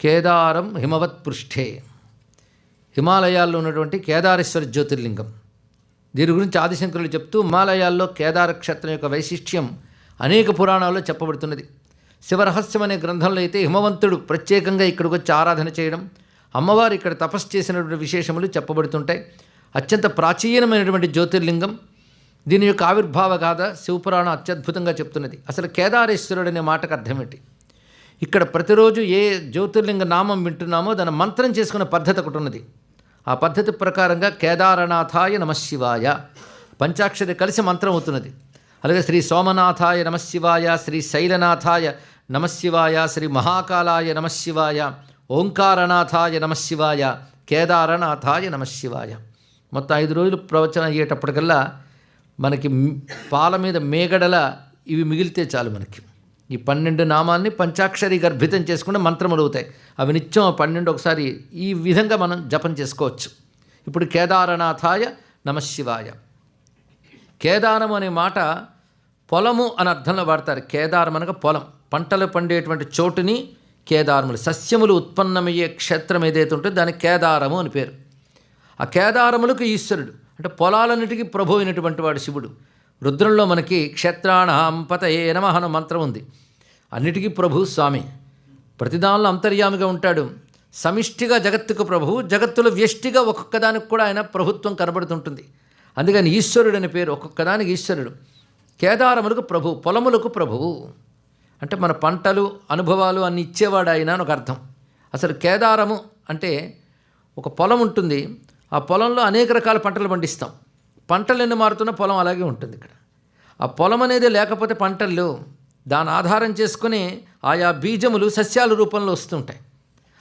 కేదారం హిమవత్ పృష్ఠే. హిమాలయాల్లో ఉన్నటువంటి కేదారేశ్వర జ్యోతిర్లింగం. దీని గురించి ఆదిశంకరులు చెప్తూ హిమాలయాల్లో కేదార క్షేత్రం యొక్క వైశిష్ట్యం అనేక పురాణాల్లో చెప్పబడుతున్నది. శివరహస్యం అనే గ్రంథంలో అయితే హిమవంతుడు ప్రత్యేకంగా ఇక్కడికి వచ్చి ఆరాధన చేయడం అమ్మవారు ఇక్కడ తపస్సు చేసినటువంటి విశేషములు చెప్పబడుతుంటాయి. అత్యంత ప్రాచీనమైనటువంటి జ్యోతిర్లింగం దీని యొక్క ఆవిర్భావ గాథ శివపురాణం అత్యద్భుతంగా చెప్తున్నది. అసలు కేదారేశ్వరుడు అనే మాటకు అర్థం ఇక్కడ ప్రతిరోజు ఏ జ్యోతిర్లింగ నామం వింటున్నామో దాని మంత్రం చేసుకునే పద్ధతి ఒకటి ఉన్నది. ఆ పద్ధతి ప్రకారంగా కేదారనాథాయ నమశివాయ పంచాక్షరి కలిసి మంత్రం అవుతున్నది. అలాగే శ్రీ సోమనాథాయ నమశివాయ శ్రీ శైలనాథాయ నమశివాయ శ్రీ మహాకాలాయ నమశివాయ ఓంకారనాథాయ నమశివాయ కేదారనాథాయ నమశివాయ మొత్తం ఐదు రోజులు ప్రవచనం అయ్యేటప్పటికల్లా మనకి పాల మీద మేగడల ఇవి మిగిలితే చాలు మనకి. ఈ పన్నెండు నామాల్ని పంచాక్షరి గర్భితం చేసుకుంటే మంత్రములు అవుతాయి. అవి నిత్యం పన్నెండు ఒకసారి ఈ విధంగా మనం జపం చేసుకోవచ్చు. ఇప్పుడు కేదారనాథాయ నమశివాయ కేదారం అనే మాట పొలము అని అర్థంలో వాడతారు. కేదారం అనగా పొలం. పంటలు పండేటువంటి చోటుని కేదారములు. సస్యములు ఉత్పన్నమయ్యే క్షేత్రం ఏదైతే ఉంటుందో దానికి కేదారము అని పేరు. ఆ కేదారములకు ఈశ్వరుడు. అంటే పొలాలన్నిటికీ ప్రభు అయినటువంటి వాడు శివుడు. రుద్రంలో మనకి క్షేత్రాణం పతయే నమః అన్న మంత్రం ఉంది. అన్నిటికీ ప్రభు స్వామి. ప్రతిదానిలో అంతర్యామిగా ఉంటాడు. సమిష్టిగా జగత్తుకు ప్రభువు జగత్తులో వ్యష్టిగా ఒక్కొక్కదానికి కూడా ఆయన ప్రభుత్వం కనబడుతుంటుంది. అందుకని ఈశ్వరుడు అనే పేరు ఒక్కొక్కదానికి ఈశ్వరుడు. కేదారములకు ప్రభు పొలములకు ప్రభువు అంటే మన పంటలు అనుభవాలు అన్ని ఇచ్చేవాడు ఆయన అని ఒక అర్థం. అసలు కేదారము అంటే ఒక పొలం ఉంటుంది. ఆ పొలంలో అనేక రకాల పంటలు పండిస్తాం. పంటలు ఎన్ని మారుతున్నా పొలం అలాగే ఉంటుంది ఇక్కడ. ఆ పొలం అనేది లేకపోతే పంటలు దాని ఆధారం చేసుకుని ఆయా బీజములు సస్యాల రూపంలో వస్తుంటాయి.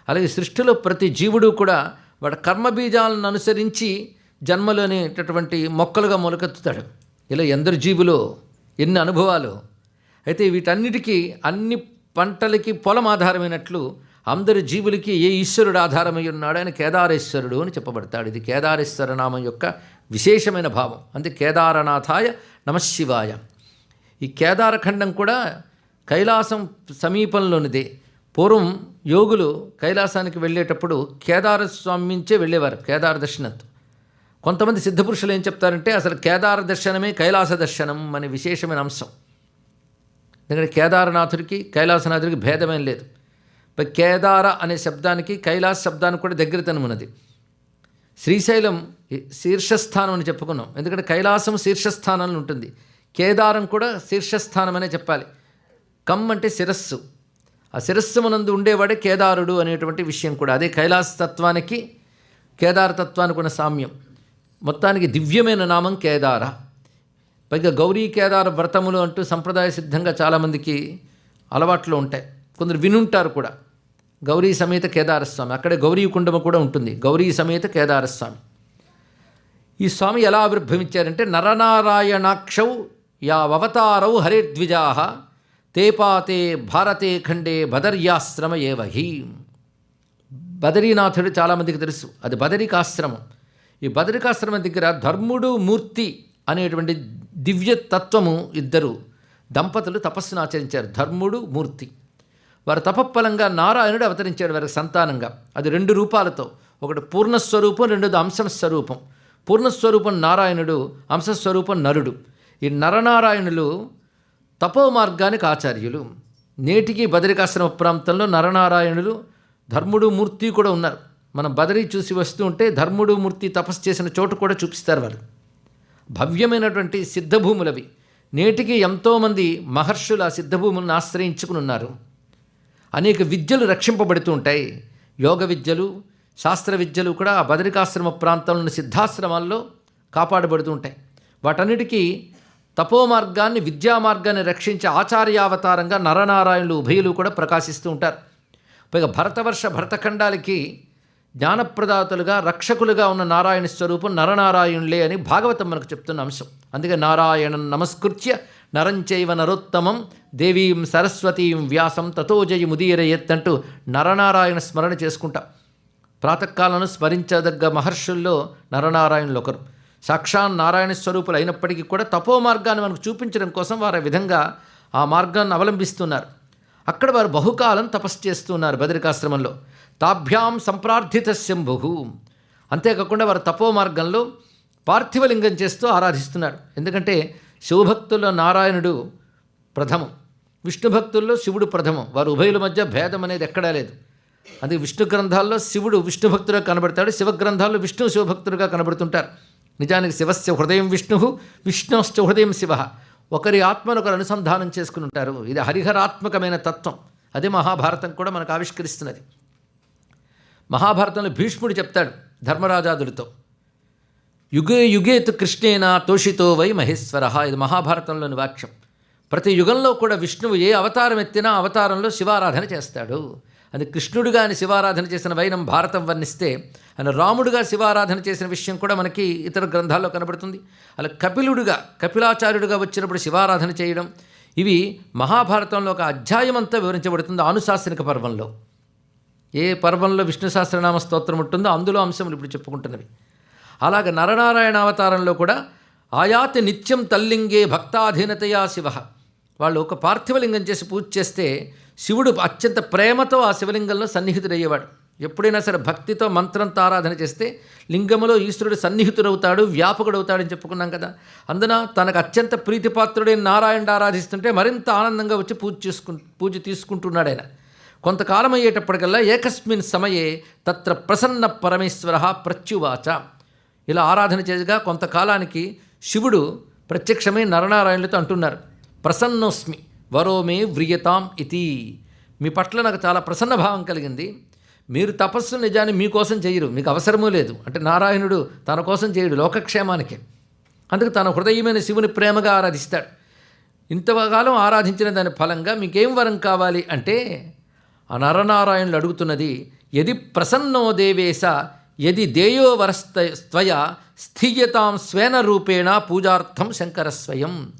అలాగే సృష్టిలో ప్రతి జీవుడు కూడా వాడి కర్మ బీజాలను అనుసరించి జన్మలోనేటటువంటి మొక్కలుగా మొలకెత్తుతాడు. ఇలా ఎందరు జీవులు ఎన్ని అనుభవాలు. అయితే వీటన్నిటికీ అన్ని పంటలకి పొలం ఆధారమైనట్లు అందరి జీవులకి ఏ ఈశ్వరుడు ఆధారమై ఉన్నాడు? ఆయన కేదారేశ్వరుడు అని చెప్పబడతాడు. ఇది కేదారేశ్వర నామం యొక్క విశేషమైన భావం. అంతే కేదారనాథాయ నమశివాయ ఈ కేదారఖండం కూడా కైలాసం సమీపంలోనిదే. పూర్వం యోగులు కైలాసానికి వెళ్ళేటప్పుడు కేదార స్వామి నుంచే వెళ్ళేవారు కేదార దర్శనంతో. కొంతమంది సిద్ధపురుషులు ఏం చెప్తారంటే అసలు కేదార దర్శనమే కైలాస దర్శనం అనే విశేషమైన అంశం. ఎందుకంటే కేదారనాథుడికి కైలాసనాథుడికి భేదమేం లేదు. కేదార అనే శబ్దానికి కైలాస శబ్దానికి కూడా దగ్గరతనం ఉన్నది. శ్రీశైలం శీర్షస్థానం అని చెప్పుకున్నాం. ఎందుకంటే కైలాసం శీర్షస్థానంలో ఉంటుంది. కేదారం కూడా శీర్షస్థానం అనే చెప్పాలి. కమ్ అంటే శిరస్సు. ఆ శిరస్సుమనందు ఉండేవాడే కేదారుడు అనేటువంటి విషయం కూడా. అదే కైలాస తత్వానికి కేదార తత్వానికి ఉన్న సామ్యం. మొత్తానికి దివ్యమైన నామం కేదార. పైగా గౌరీ కేదార వ్రతములు అంటూ సంప్రదాయ సిద్ధంగా చాలామందికి అలవాట్లు ఉంటాయి. కొందరు వినుంటారు కూడా. గౌరీ సమేత కేదారస్వామి. అక్కడే గౌరీ కుండమ కూడా ఉంటుంది. గౌరీ సమేత కేదారస్వామి. ఈ స్వామి ఎలా ఆవిర్భవించారంటే నరనారాయణాక్షౌ యా అవతారౌ హరిద్విజా తేపాతే భారతే ఖండే బదర్యాశ్రమ ఏవహి బదరీనాథుడు చాలామందికి తెలుసు. అది బదరికాశ్రమం. ఈ బదరికాశ్రమం దగ్గర ధర్ముడు మూర్తి అనేటువంటి దివ్య తత్వము ఇద్దరు దంపతులు తపస్సును ఆచరించారు. ధర్ముడు మూర్తి. వారు తపఫలంగా నారాయణుడు అవతరించాడు వారి సంతానంగా. అది రెండు రూపాలతో. ఒకటి పూర్ణస్వరూపం రెండోది అంశస్వరూపం. పూర్ణస్వరూపం నారాయణుడు అంశస్వరూపం నరుడు. ఈ నరనారాయణులు తపో మార్గానికి ఆచార్యులు. నేటికి బదరికాశ్రమ ప్రాంతంలో నరనారాయణులు ధర్ముడు మూర్తి కూడా ఉన్నారు. మనం బదరి చూసి వస్తూ ఉంటే ధర్ముడు మూర్తి తపస్సు చేసిన చోటు కూడా చూపిస్తారు వాళ్ళు. భవ్యమైనటువంటి సిద్ధభూములవి. నేటికి ఎంతోమంది మహర్షులు ఆ సిద్ధభూములను ఆశ్రయించుకుని ఉన్నారు. అనేక విద్యలు రక్షింపబడుతూ ఉంటాయి. యోగ విద్యలు శాస్త్ర విద్యలు కూడా ఆ బదరికాశ్రమ ప్రాంతంలోని సిద్ధాశ్రమాల్లో కాపాడబడుతూ ఉంటాయి. వాటన్నిటికీ తపో మార్గాన్ని విద్యా మార్గాన్ని రక్షించే ఆచార్యావతారంగా నరనారాయణులు ఉభయులు కూడా ప్రకాశిస్తూ ఉంటారు. పైగా భరతవర్ష భరతఖండాలకి జ్ఞానప్రదాతలుగా రక్షకులుగా ఉన్న నారాయణ స్వరూపం నరనారాయణులే అని భాగవతం మనకు చెప్తున్న అంశం. అందుకే నారాయణం నమస్కృత్య నరంచైవ నరోత్తమం దేవీం సరస్వతీం వ్యాసం తతోజయి జయముదీరయత్ నరనారాయణ స్మరణ చేసుకుంటా. ప్రాతకాలను స్మరించదగ్గ మహర్షుల్లో నరనారాయణులు ఒకరు. సాక్షాన్ నారాయణ స్వరూపులు అయినప్పటికీ కూడా తపో మార్గాన్ని మనకు చూపించడం కోసం వారు ఆ విధంగా ఆ మార్గాన్ని అవలంబిస్తున్నారు. అక్కడ వారు బహుకాలం తపస్సు చేస్తున్నారు బదరికాశ్రమంలో. తాభ్యాం సంప్రార్థిత శంభు. అంతేకాకుండా వారు తపో మార్గంలో పార్థివలింగం చేస్తూ ఆరాధిస్తున్నారు. ఎందుకంటే శివభక్తుల్లో నారాయణుడు ప్రథమం. విష్ణు భక్తుల్లో శివుడు ప్రథమం. వారు ఉభయుల మధ్య భేదం అనేది ఎక్కడా లేదు. అది విష్ణు గ్రంథాల్లో శివుడు విష్ణు భక్తుడుగా కనబడతాడు. శివ గ్రంథాల్లో విష్ణు శివభక్తుడుగా కనబడుతుంటారు. నిజానికి శివస్య హృదయం విష్ణు విష్ణుశ్చ హృదయం శివ. ఒకరి ఆత్మను ఒకరు అనుసంధానం చేసుకుని ఉంటారు. ఇది హరిహరాత్మకమైన తత్వం. అదే మహాభారతం కూడా మనకు ఆవిష్కరిస్తున్నది. మహాభారతంలో భీష్ముడు చెప్తాడు ధర్మరాజాదులతో యుగే యుగేతు కృష్ణేన తోషితో వై మహేశ్వర ఇది మహాభారతంలోని వాక్యం. ప్రతి యుగంలో కూడా విష్ణువు ఏ అవతారం ఎత్తినా అవతారంలో శివారాధన చేస్తాడు. అది కృష్ణుడుగా ఆయన శివారాధన చేసిన వైనం భారతం వర్ణిస్తే ఆయన రాముడుగా శివారాధన చేసిన విషయం కూడా మనకి ఇతర గ్రంథాల్లో కనబడుతుంది. అలా కపిలుడుగా కపిలాచార్యుడుగా వచ్చినప్పుడు శివారాధన చేయడం ఇవి మహాభారతంలో ఒక అధ్యాయం అంతా వివరించబడుతుంది ఆనుశాసనిక పర్వంలో. ఏ పర్వంలో విష్ణు సహస్రనామ స్తోత్రం ఉంటుందో అందులో అంశములు ఇప్పుడు చెప్పుకుంటున్నవి. అలాగ నరనారాయణ అవతారంలో కూడా ఆయాతి నిత్యం తల్లింగే భక్తాధీనతయా శివ. వాళ్ళు ఒక పార్థివలింగం చేసి పూజ చేస్తే శివుడు అత్యంత ప్రేమతో ఆ శివలింగంలో సన్నిహితుడయ్యేవాడు. ఎప్పుడైనా సరే భక్తితో మంత్రంతో ఆరాధన చేస్తే లింగములో ఈశ్వరుడు సన్నిహితుడవుతాడు వ్యాపకుడవుతాడని చెప్పుకున్నాం కదా. అందున తనకు అత్యంత ప్రీతిపాత్రుడైన నారాయణ ఆరాధిస్తుంటే మరింత ఆనందంగా వచ్చి పూజ చేసుకు పూజ తీసుకుంటున్నాడు ఆయన. కొంతకాలం అయ్యేటప్పటికల్లా ఏకస్మిన్ సమయే తత్ర ప్రసన్న పరమేశ్వర ప్రత్యువాచ. ఇలా ఆరాధన చేయగా కొంతకాలానికి శివుడు ప్రత్యక్షమై నరనారాయణులతో అంటున్నారు. ప్రసన్నోస్మి వరోమే వ్రియతాం ఇతి. మీ పట్ల నాకు చాలా ప్రసన్న భావం కలిగింది. మీరు తపస్సు నిజాన్ని మీకోసం చేయరు మీకు అవసరమూ లేదు. అంటే నారాయణుడు తన కోసం చేయడు లోకక్షేమానికి. అందుకు తన హృదయమైన శివుని ప్రేమగా ఆరాధిస్తాడు. ఇంతకాలం ఆరాధించిన దాని ఫలంగా మీకేం వరం కావాలి అంటే ఆ నరనారాయణులు అడుగుతున్నది ఎది ప్రసన్నో దేవేశ యది దేయో స్వయ స్థీయతాం స్వేన రూపేణ పూజార్థం శంకరస్వయం.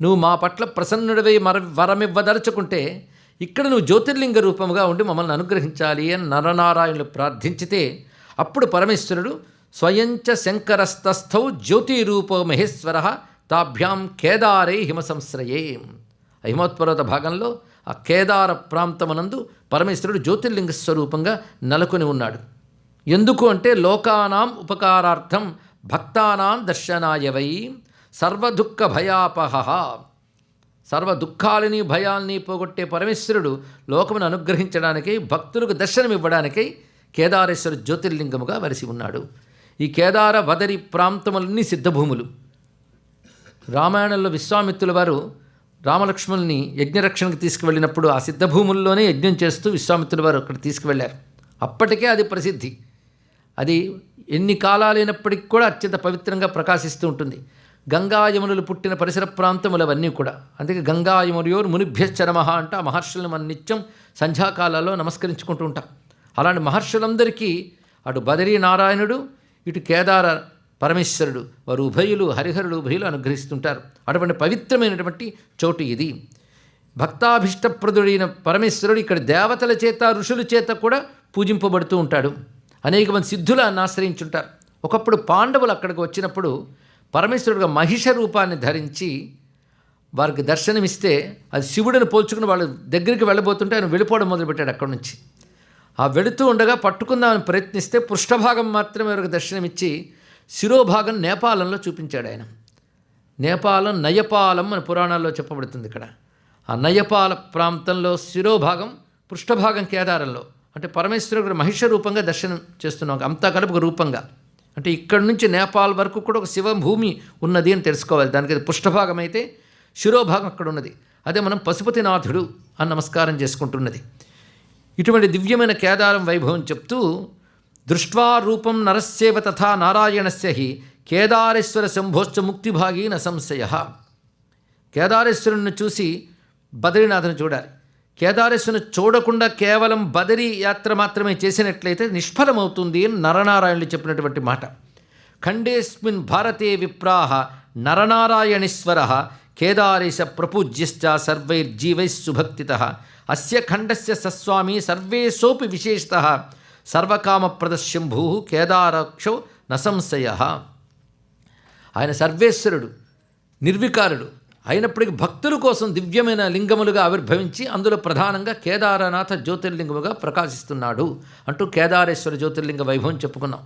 నువ్వు మా పట్ల ప్రసన్నుడివై మర వరమివ్వదలుచుకుంటే ఇక్కడ నువ్వు జ్యోతిర్లింగ రూపముగా ఉండి మమ్మల్ని అనుగ్రహించాలి అని నరనారాయణులు ప్రార్థించితే అప్పుడు పరమేశ్వరుడు స్వయంచ శంకరస్తస్థౌ జ్యోతిరూపో మహేశ్వర తాభ్యాం కేదారే హిమసంశ్రయే. హిమోత్పర్వత భాగంలో ఆ కేదార ప్రాంతమునందు పరమేశ్వరుడు జ్యోతిర్లింగ స్వరూపంగా నెలకొని ఉన్నాడు. ఎందుకు అంటే లోకానాం ఉపకారార్థం భక్తానాం దర్శనాయవై సర్వదుఃఖ భయాపహ సర్వ దుఃఖాలని భయాల్ని పోగొట్టే పరమేశ్వరుడు లోకమును అనుగ్రహించడానికై భక్తులకు దర్శనమివ్వడానికై కేదారేశ్వర జ్యోతిర్లింగముగా వరిసి ఉన్నాడు. ఈ కేదార బదరి ప్రాంతములన్నీ సిద్ధభూములు. రామాయణంలో విశ్వామిత్రుల వారు రామలక్ష్మణుల్ని యజ్ఞరక్షణకు తీసుకువెళ్ళినప్పుడు ఆ సిద్ధభూముల్లోనే యజ్ఞం చేస్తూ విశ్వామిత్రుల వారు అక్కడ తీసుకువెళ్ళారు. అప్పటికే అది ప్రసిద్ధి. అది ఎన్ని కాలాలైనప్పటికీ కూడా అత్యంత పవిత్రంగా ప్రకాశిస్తూ ఉంటుంది. గంగాయమునులు పుట్టిన పరిసర ప్రాంతములు అవన్నీ కూడా. అందుకే గంగాయమునియోర్ మునిభ్యశ్చరమహ అంట మహర్షులను మన నిత్యం సంధ్యాకాలాల్లో నమస్కరించుకుంటూ ఉంటాం. అలాంటి మహర్షులందరికీ అటు బదరీ నారాయణుడు ఇటు కేదార పరమేశ్వరుడు వారు ఉభయులు హరిహరుడు ఉభయులు అనుగ్రహిస్తుంటారు. అటువంటి పవిత్రమైనటువంటి చోటు ఇది. భక్తాభిష్టప్రదుడైన పరమేశ్వరుడు ఇక్కడ దేవతల చేత ఋషుల చేత కూడా పూజింపబడుతూ ఉంటాడు. అనేక మంది సిద్ధులను ఆశ్రయించుంటారు. ఒకప్పుడు పాండవులు అక్కడికి వచ్చినప్పుడు పరమేశ్వరుడుగా మహిష రూపాన్ని ధరించి వారికి దర్శనమిస్తే అది శివుడిని పోల్చుకుని వాళ్ళ దగ్గరికి వెళ్ళబోతుంటే ఆయన వెళ్ళిపోవడం మొదలుపెట్టాడు అక్కడి నుంచి. ఆ వెళుతూ ఉండగా పట్టుకుందామని ప్రయత్నిస్తే పృష్ఠభాగం మాత్రమే వారికి దర్శనమిచ్చి శిరోభాగం నేపాలంలో చూపించాడు ఆయన. నేపాలం నయపాలం అని పురాణాల్లో చెప్పబడుతుంది ఇక్కడ. ఆ నయపాల ప్రాంతంలో శిరోభాగం పృష్ఠభాగం కేదారంలో. అంటే పరమేశ్వరుడు మహిష రూపంగా దర్శనం చేస్తున్నాం. అంతా కలుపు రూపంగా. అంటే ఇక్కడి నుంచి నేపాల్ వరకు కూడా ఒక శివభూమి ఉన్నది అని తెలుసుకోవాలి. దానికి పుష్ఠభాగం పృష్ఠభాగం అయితే శిరోభాగం అక్కడ ఉన్నది. అదే మనం పశుపతినాథుడు అని నమస్కారం చేసుకుంటున్నది. ఇటువంటి దివ్యమైన కేదారం వైభవం చెప్తూ దృష్ట్వా రూపం నరస్యేవ తథా నారాయణస్య హి కేదారేశ్వర శంభోశ్చ ముక్తిభాగీ న సంశయ. కేదారేశ్వరుని చూసి బద్రీనాథుని చూడాలి. కేదారస్సును చూడకుండా కేవలం బదరీ యాత్ర మాత్రమే చేసినట్లయితే నిష్ఫలమవుతుంది అని నరనారాయణులు చెప్పినటువంటి మాట. ఖండేస్మిన్ భారతే విప్రాహ నరనారాయణేశ్వర కేదారేశ ప్రపూజ్యశ్చ సర్వైర్జీవైస్సుభక్తిత అస్య ఖండస్య సస్వామి సర్వేషోపి విశేషత. సర్వకామప్రదశంభూ కేదారక్షో నసంశయ. ఆయన సర్వేశ్వరుడు నిర్వికారుడు అయినప్పటికీ భక్తుల కోసం దివ్యమైన లింగములుగా ఆవిర్భవించి అందులో ప్రధానంగా కేదారనాథ జ్యోతిర్లింగముగా ప్రకాశిస్తున్నాడు అంటూ కేదారేశ్వర జ్యోతిర్లింగ వైభవం చెప్పుకున్నాం.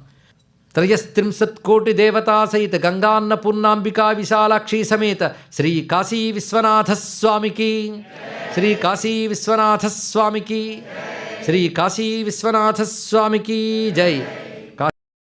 త్రయస్త్రింశత్ కోటి దేవతా సహిత గంగాన్నపూర్ణాంబికా విశాలాక్షి సమేత శ్రీ కాశీ విశ్వనాథస్వామికి శ్రీ కాశీ విశ్వనాథస్వామికి శ్రీ కాశీ విశ్వనాథస్వామికి జై.